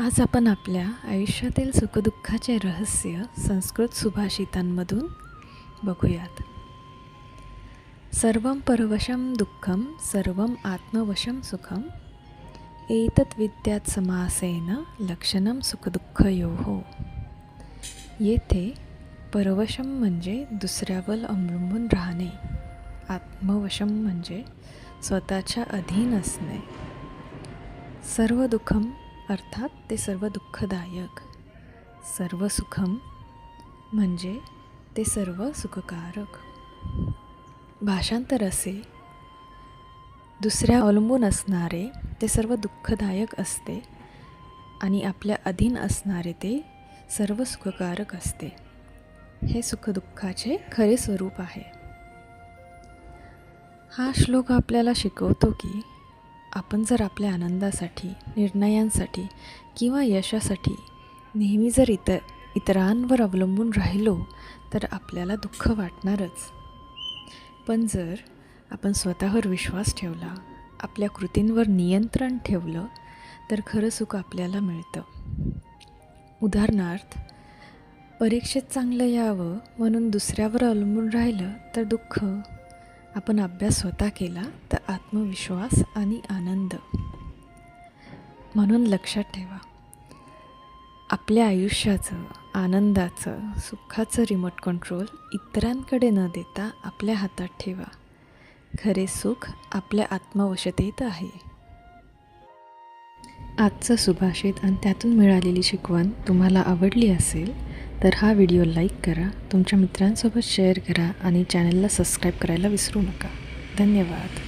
आज आपण आपल्या आयुष्यातील सुखदुःखाचे रहस्य संस्कृत सुभाषितांमधून बघूयात. सर्वं परवशम दुःखं सर्व आत्मवशं सुखम एतत् विद्यात समासेन लक्षणं सुखदुःखयोः. येथे परवशम म्हणजे दुसऱ्यावर अवलंबून राहणे आत्मवशम म्हणजे स्वतःच्या अधीन असणे. सर्व दुःखम अर्थात ते सर्व दुःखदायक. सर्व सुखम म्हणजे ते सर्व सुखकारक. भाषांतर असे. दुसऱ्या अवलंबून असणारे ते सर्व दुःखदायक असते आणि आपल्या अधीन असणारे ते सर्व सुखकारक असते. हे सुखदुःखाचे खरे स्वरूप आहे. हा श्लोक आपल्याला शिकवतो की आपण जर आपल्या आनंदासाठी निर्णयांसाठी किंवा यशासाठी नेहमी जर इतर इतरांवर अवलंबून राहिलो तर आपल्याला दुःख वाटणारच. पण जर आपण स्वतःवर विश्वास ठेवला आपल्या कृतींवर नियंत्रण ठेवलं तर खरं सुख आपल्याला मिळतं. उदाहरणार्थ परीक्षेत चांगलं यावं म्हणून दुसऱ्यावर अवलंबून राहिलं तर दुःख आपण अभ्यास स्वतः केला तर आत्मविश्वास आणि आनंद. म्हणून लक्षात ठेवा आपल्या आयुष्याचं आनंदाचं सुखाचं रिमोट कंट्रोल इतरांकडे न देता आपल्या हातात ठेवा. खरे सुख आपल्या आत्मवशतेत आहे. आजचं सुभाषित आणि त्यातून मिळालेली शिकवण तुम्हाला आवडली असेल तर हा व्हिडिओ लाईक करा तुमच्या मित्रांसोबत शेअर करा आणि चॅनलला सबस्क्राईब करायला विसरू नका. धन्यवाद.